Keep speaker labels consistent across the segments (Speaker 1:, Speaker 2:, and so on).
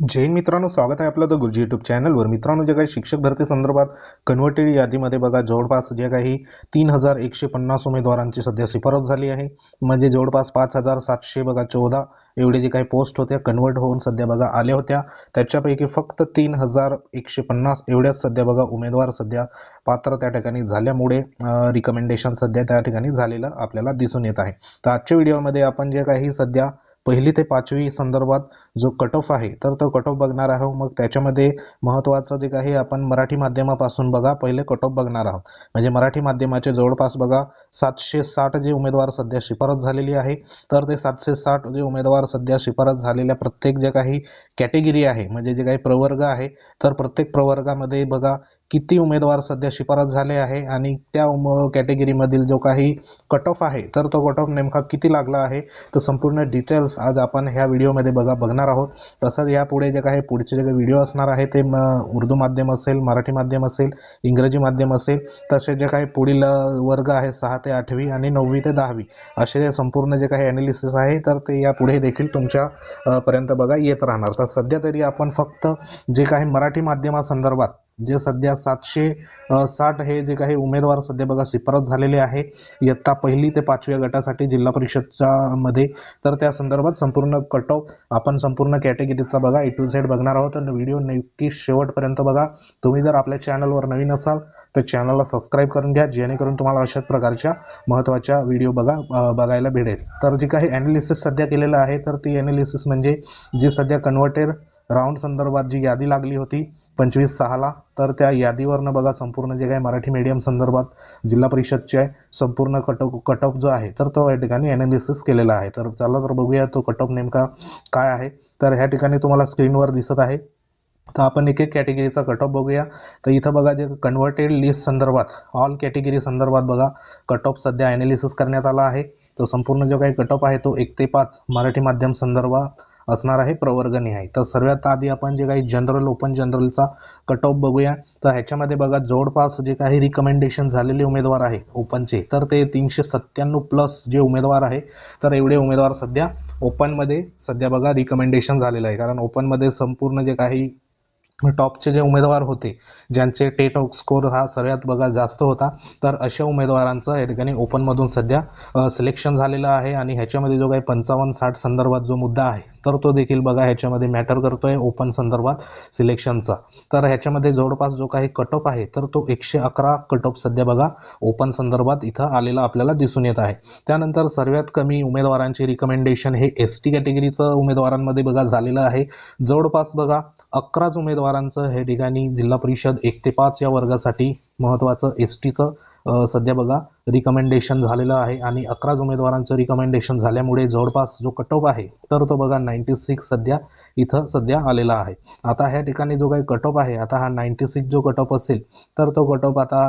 Speaker 1: जैन मित्रांनो स्वागत आहे आपलं द गुरुजी यूट्यूब चॅनलवर मित्रांनो जे काही शिक्षक भरती संदर्भात कन्व्हर्टेड यादीमध्ये बघा जवळपास जे काही तीन हजार एकशे पन्नास उमेदवारांची सध्या शिफारस झाली आहे. म्हणजे जवळपास पाच हजार सातशे बघा चौदा एवढे जे काही पोस्ट होत्या कन्वर्ट होऊन सध्या बघा आल्या होत्या. त्याच्यापैकी फक्त तीन हजार एकशे पन्नास एवढ्याच सध्या बघा उमेदवार सध्या पात्र त्या ठिकाणी झाल्यामुळे रिकमेंडेशन सध्या त्या ठिकाणी झालेलं आपल्याला दिसून येत आहे. तर आजच्या व्हिडिओमध्ये आपण जे काही सध्या पहिली ते पाचवी संदर्भात जो कट ऑफ आहे तर तो कट ऑफ बघणार आहोत. मग त्याच्यामध्ये महत्त्वाचं जे काही आपण मराठी माध्यमापासून बघा पहिले कट ऑफ बघणार आहोत. म्हणजे मराठी माध्यमाचे जवळपास बघा सातशे साठ जे उमेदवार सध्या शिफारस झालेली आहे तर ते सातशे साठ जे उमेदवार सध्या शिफारस झालेल्या प्रत्येक जे काही कॅटेगरी आहे म्हणजे जे काही प्रवर्ग आहे तर प्रत्येक प्रवर्गामध्ये बघा किती उमेदवार सध्या शिफारस झाले आहे आणि त्या उम कॅटेगरीमधील जो काही कट ऑफ आहे तर तो कट ऑफ नेमका किती लागला आहे तर संपूर्ण डिटेल्स आज आपण ह्या व्हिडिओमध्ये बघा बघणार आहोत. तसंच यापुढे जे काही पुढचे जे काही व्हिडिओ असणार आहे ते म उर्दू माध्यम असेल मराठी माध्यम असेल इंग्रजी माध्यम असेल तसे जे काही पुढील वर्ग आहे सहा ते आठवी आणि नववी ते दहावी असे संपूर्ण जे काही ॲनालिसिस आहे तर ते यापुढे देखील तुमच्या पर्यंत बघा येत राहणार. तर सध्या तरी आपण फक्त जे काही मराठी माध्यमासंदर्भात जे सध्या सातशे साठ हे जे काही उमेदवार सध्या बघा शिफारस झालेले आहे इयत्ता पहिली ते पाचव्या गटासाठी जिल्हा परिषदच्या मध्ये तर त्या संदर्भात संपूर्ण कट ऑफ आपण संपूर्ण कॅटेगरीचा बघा ए टू झेड बघणार आहोत. आणि व्हिडिओ नक्की शेवटपर्यंत बघा. तुम्ही जर आपल्या चॅनलवर नवीन असाल तर चॅनलला सबस्क्राईब करून घ्या जेणेकरून तुम्हाला अशाच प्रकारच्या महत्त्वाच्या व्हिडिओ बघा बघायला भेटेल. तर जी काही ॲनालिसिस सध्या केलेलं आहे तर ती ॲनालिसिस म्हणजे जी सध्या कन्व्हर्टेड राऊंड संदर्भात जी यादी लागली होती पंचवीस सहाला तर त्या यादीवरनं बघा संपूर्ण जे काही मराठी मीडियम संदर्भात जिल्हा परिषदचे संपूर्ण कट कट ऑफ जो आहे तर तो या ठिकाणी ॲनालिसिस केलेला आहे. तर चला तर बघूया तो कट ऑफ नेमका काय आहे. तर ह्या ठिकाणी तुम्हाला स्क्रीनवर दिसत आहे. तर आपण एक एक कॅटेगरीचा कट ऑफ बघूया. तर इथं बघा जे कन्व्हर्टेड लिस्ट संदर्भात ऑल कॅटेगरी संदर्भात बघा कट ऑफ सध्या ॲनालिसिस करण्यात आला आहे. तर संपूर्ण जो काही कट ऑफ आहे तो एक ते पाच मराठी माध्यम संदर्भात असणार आहे प्रवर्गनिहाय तर सर्वात आधी आपण जे काही जनरल ओपन जनरलचा कट ऑफ बघूया. तर ह्याच्यामध्ये बघा जवळपास जे काही रिकमेंडेशन झालेले उमेदवार आहे ओपनचे तर ते तीनशे सत्त्याण्णव प्लस जे उमेदवार आहे तर एवढे उमेदवार सध्या ओपनमध्ये सध्या बघा रिकमेंडेशन झालेलं आहे. कारण ओपनमध्ये संपूर्ण जे काही टॉपचे जे उमेदवार होते ज्यांचे टेट स्कोर हा सर्वात बघा जास्त होता तर अशा उमेदवारांचं या ठिकाणी ओपनमधून सध्या सिलेक्शन झालेलं आहे आणि ह्याच्यामध्ये जो काही पंचावन्न साठ संदर्भात जो मुद्दा आहे तर तो देखील बघा ह्याच्यामध्ये मॅटर करतो आहे ओपन संदर्भात सिलेक्शनचा तर ह्याच्यामध्ये जवळपास जो काही कट ऑफ आहे तर तो एकशे अकरा कट ऑफ सध्या बघा ओपन संदर्भात इथं आलेला आपल्याला दिसून येत आहे. त्यानंतर सर्वात कमी उमेदवारांचे रिकमेंडेशन हे एस टी कॅटेगरीचं उमेदवारांमध्ये बघा झालेलं आहे. जवळपास बघा अकराच उमेदवार पवारांचं हे ठिकाणी जिल्हा परिषद एक ते पाच या वर्गासाठी महत्त्वाचं एस टीचं सध्या बघा रिकमेंडेशन झालेलं आहे. आणि अकराच उमेदवारांचं रिकमेंडेशन झाल्यामुळे जवळपास जो कट ऑफ आहे तर तो बघा नाईंटी सिक्स सध्या इथं सध्या आलेला आहे. आता ह्या ठिकाणी जो काही कट ऑफ आहे आता हा नाईंटी सिक्स जो कट ऑफ असेल तर तो कट ऑफ आता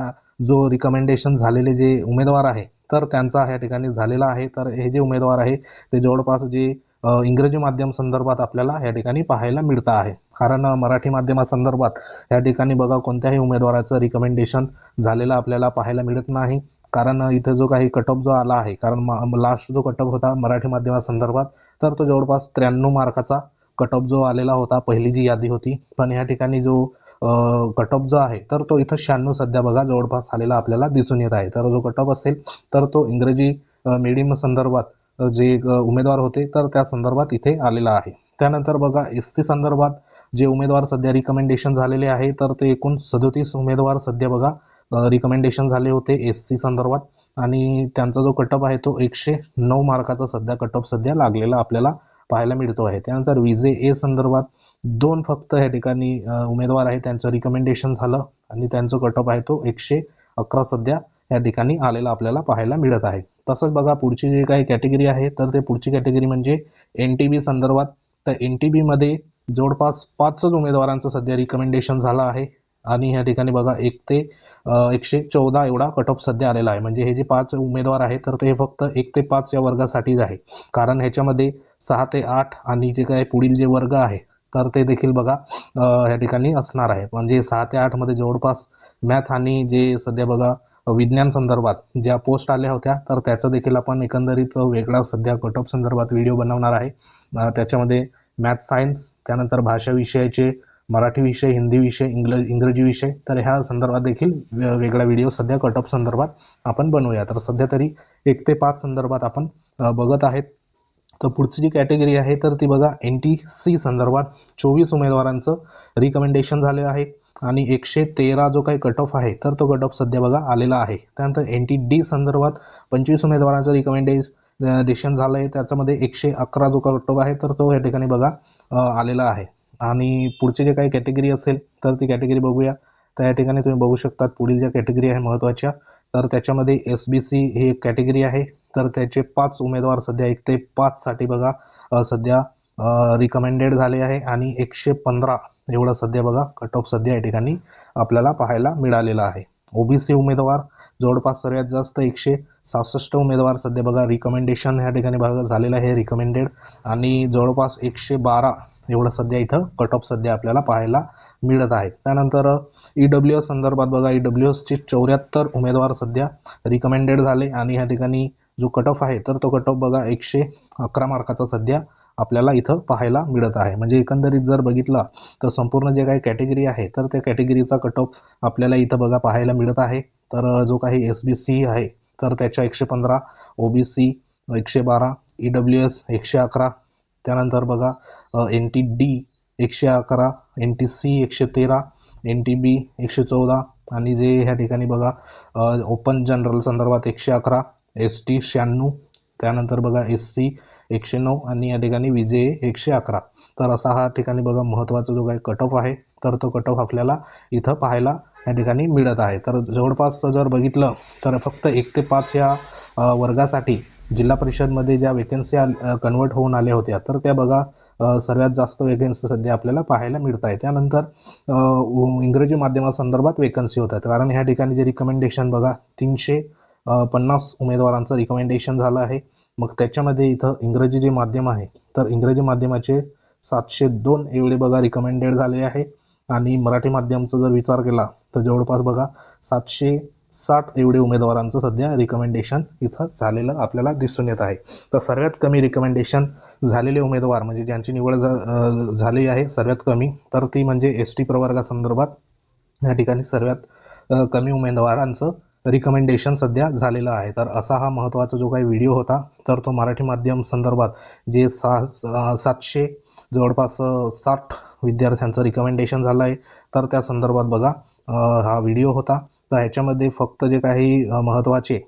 Speaker 1: जो रिकमेंडेशन झालेले जे उमेदवार आहे तर त्यांचा ह्या ठिकाणी झालेला आहे. तर हे जे उमेदवार आहे ते जवळपास जे इंग्रजी माध्यम संदर्भात आपल्याला या ठिकाणी पाहायला मिळतं आहे. कारण मराठी माध्यमासंदर्भात या ठिकाणी बघा कोणत्याही उमेदवाराचं रिकमेंडेशन झालेलं आपल्याला पाहायला मिळत नाही. कारण इथं जो काही कटअप जो आला आहे कारण लास्ट जो कटअप होता मराठी माध्यमासंदर्भात तर तो जवळपास त्र्याण्णव मार्काचा कटअप जो आलेला होता पहिली जी यादी होती. पण या ठिकाणी जो कटअप जो आहे तर तो इथं शहाण्णव सध्या बघा जवळपास आलेला आपल्याला दिसून येत आहे. तर जो कटअप असेल तर तो इंग्रजी मीडियम संदर्भात जे उमेदवार होते तर त्या संदर्भात इथे आलेला आहे. त्यानंतर बघा एस टी संदर्भात जे उमेदवार सध्या रिकमेंडेशन झालेले आहे तर ते एकूण सदोतीस उमेदवार सध्या बघा रिकमेंडेशन झाले होते एस सी संदर्भात. आणि त्यांचा जो कटअप आहे तो एकशे नऊ मार्काचा सध्या कटअप सध्या लागलेला आपल्याला पाहायला मिळतो आहे. त्यानंतर विजे ए संदर्भात दोन फक्त या ठिकाणी उमेदवार आहे त्यांचं रिकमेंडेशन झालं आणि त्यांचं कटअप आहे तो एकशे अकरा सध्या या ठिकाणी आलेला आपल्याला पाहायला मिळत आहे. तसंच बघा पुढची जी काही कॅटेगरी आहे तर ते पुढची कॅटेगरी म्हणजे एन टी बी संदर्भात. तर एन टी बीमध्ये जवळपास पाचच उमेदवारांचं सध्या रिकमेंडेशन झालं आहे. आणि ह्या ठिकाणी बघा एक ते एकशे चौदा एवढा कट ऑफ सध्या आलेला आहे. म्हणजे हे जे पाच उमेदवार आहेत तर ते फक्त एक ते पाच या वर्गासाठीच आहे. कारण ह्याच्यामध्ये सहा ते आठ आणि जे काय पुढील जे वर्ग आहे तर ते देखील बघा ह्या ठिकाणी असणार आहे. म्हणजे सहा ते आठमध्ये जवळपास मॅथ आणि जे सध्या बघा विज्ञान संदर्भात ज्या पोस्ट आल्या होत्या तर त्याचं देखील आपण एकंदरीत वेगळा सध्या कटअप संदर्भात व्हिडिओ बनवणार आहे. त्याच्यामध्ये मॅथ सायन्स त्यानंतर भाषा विषयाचे मराठी विषय हिंदी विषय इंग्ल इंग्रजी विषय तर ह्या संदर्भात देखील वेगळा व्हिडिओ सध्या कटअप संदर्भात आपण बनवूया. तर सध्या तरी एक ते पाच संदर्भात आपण बघत आहेत. तर पुढची जी कॅटेगरी आहे तर ती बघा एन टी सी संदर्भात चोवीस उमेदवारांचं रिकमेंडेशन झाले आहे. आणि एकशे तेरा जो काही कट ऑफ आहे तर तो कट ऑफ सध्या बघा आलेला आहे. त्यानंतर एन टी डी संदर्भात पंचवीस उमेदवारांचं रिकमेंडेशन झालं आहे त्याच्यामध्ये एकशे अकरा जो कट ऑफ आहे तर तो या ठिकाणी बघा आलेला आहे. आणि पुढचे जे काही कॅटेगरी असेल तर ती कॅटेगरी बघूया. तर या ठिकाणी तुम्ही बघू शकतात पुढील ज्या कॅटेगरी आहे महत्त्वाच्या तर त्याच्यामध्ये एस बी सी ही एक कॅटेगरी आहे. तर त्याचे पाच उमेदवार सध्या एक ते पाचसाठी बघा सध्या रिकमेंडेड झाले आहे. आणि एकशे पंधरा एवढं सध्या बघा कट ऑफ सध्या या ठिकाणी आपल्याला पाहायला मिळालेला आहे. ओबीसी उमेदवार जवळपास सगळ्यात जास्त एकशे सहासष्ट उमेदवार सध्या बघा रिकमेंडेशन ह्या ठिकाणी बघा झालेलं आहे रिकमेंडेड आणि जवळपास एकशे बारा एवढं सध्या इथं कट ऑफ सध्या आपल्याला पाहायला मिळत आहे. त्यानंतर ई डब्ल्यू एस संदर्भात बघा ई डब्ल्यू एसचे चौऱ्याहत्तर उमेदवार सध्या रिकमेंडेड झाले. आणि ह्या ठिकाणी जो कट ऑफ आहे तर तो कट ऑफ बघा एकशे अकरा मार्काचा सध्या आपल्याला इथं पाहायला मिळत आहे. म्हणजे एकंदरीत जर बघितलं तर संपूर्ण जे काही कॅटेगरी आहे तर त्या कॅटेगरीचा कट ऑफ आपल्याला इथं बघा पाहायला मिळत आहे. तर जो काही एस बी सी आहे तर त्याच्या एकशे पंधरा ओ बी सी एकशे बारा ई डब्ल्यू एस एकशे अकरा त्यानंतर बघा एन टी डी एकशे अकरा एन टी सी एकशे तेरा एन टी बी एकशे चौदा आणि जे ह्या ठिकाणी बघा ओपन जनरल संदर्भात एकशे अकरा एस टी शहाण्णव त्यानंतर बघा एस सी एकशे नऊ आणि या ठिकाणी विजे एकशे अकरा. तर असा हा ठिकाणी बघा महत्त्वाचा जो काही कट ऑफ आहे तर तो कट ऑफ आपल्याला इथं पाहायला या ठिकाणी मिळत आहे. तर जवळपास जर बघितलं तर फक्त एक ते पाच या वर्गासाठी जिल्हा परिषदमध्ये ज्या वेकन्सी कन्वर्ट होऊन आल्या होत्या तर त्या बघा सर्वात जास्त वेकन्सी सध्या आपल्याला पाहायला मिळत आहे. त्यानंतर इंग्रजी माध्यमासंदर्भात वेकन्सी होतात कारण ह्या ठिकाणी जे रिकमेंडेशन बघा तीनशे पन्नास उमेदवारांचं रिकमेंडेशन झालं आहे. मग त्याच्यामध्ये इथं इंग्रजी जे माध्यम आहे तर इंग्रजी माध्यमाचे सातशे दोन एवढे बघा रिकमेंडेड झाले आहे. आणि मराठी माध्यमचा जर विचार केला तर जवळपास बघा सातशे साठ एवढे उमेदवारांचं सध्या रिकमेंडेशन इथं झालेलं आपल्याला दिसून येत आहे. तर सर्वात कमी रिकमेंडेशन झालेले उमेदवार म्हणजे ज्यांची निवड झा झाली आहे सर्वात कमी तर ती म्हणजे एस टी प्रवर्गासंदर्भात या ठिकाणी सर्वात कमी उमेदवारांचं रिकमेंडेशन सध्या झालेलं आहे. तर असा हा महत्त्वाचा जो काही व्हिडिओ होता तर तो मराठी माध्यम संदर्भात जे सहा स- सातशे जवळपास साठ विद्यार्थ्यांचं रिकमेंडेशन झालं आहे. तर त्या संदर्भात बघा हा व्हिडिओ होता. तर ह्याच्यामध्ये फक्त जे काही महत्त्वाचे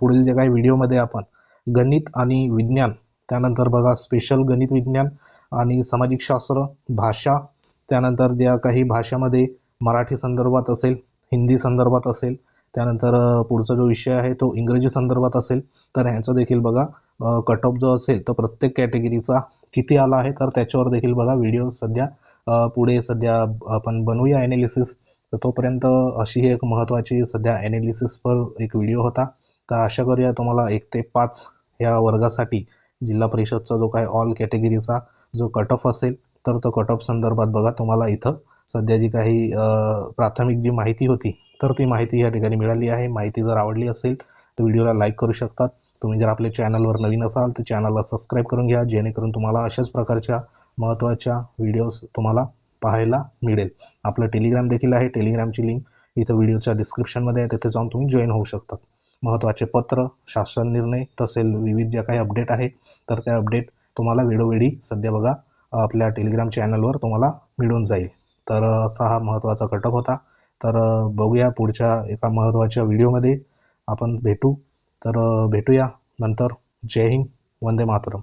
Speaker 1: पुढील जे काही व्हिडिओमध्ये आपण गणित आणि विज्ञान त्यानंतर बघा स्पेशल गणित विज्ञान आणि सामाजिक शास्त्र भाषा त्यानंतर ज्या काही भाषामध्ये मराठी संदर्भात असेल हिंदी संदर्भात असेल त्यानंतर पुढचा जो विषय आहे तो इंग्रजी संदर्भात असेल तर ह्याचं देखील बघा. कट ऑफ जो असेल तो प्रत्येक कॅटेगरीचा किती आला आहे तर त्याच्यावर देखील बघा व्हिडिओ सध्या. पुढे सध्या आपण बनवूया ॲनालिसिस तर तोपर्यंत अशी एक महत्त्वाची सध्या ॲनालिसिसवर एक व्हिडिओ होता. तर आशा करूया तुम्हाला एक ते पाच या वर्गासाठी जिल्हा परिषदचा जो काय ऑल कॅटेगरीचा जो कट ऑफ असेल तर तो कट ऑफ संदर्भात बघा तुम्हाला इथं सध्या जी काही प्राथमिक जी माहिती होती तर ती माहिती या ठिकाणी मिळाली आहे. माहिती जर आवडली असेल तर व्हिडिओला लाईक करू शकतात. तुम्ही जर आपल्या चॅनलवर नवीन असाल तर चॅनलला सबस्क्राईब करून घ्या जेणेकरून तुम्हाला अशाच प्रकारच्या महत्त्वाच्या व्हिडिओज तुम्हाला पाहायला मिळेल. आपलं टेलिग्राम देखील आहे. टेलिग्रामची लिंक इथं व्हिडिओच्या डिस्क्रिप्शनमध्ये आहे. तिथे जाऊन तुम्ही जॉईन होऊ शकतात. महत्त्वाचे पत्र शासन निर्णय तसेल विविध ज्या काही अपडेट आहे तर त्या अपडेट तुम्हाला वेळोवेळी सध्या बघा आपल्या टेलिग्राम चॅनलवर तुम्हाला मिळून जाईल. तर असा हा महत्त्वाचा घटक होता. तर बघूया पुढच्या एका महत्त्वाच्या व्हिडिओमध्ये आपण भेटू. तर भेटूया. नंतर जय हिंद. वंदे मातरम.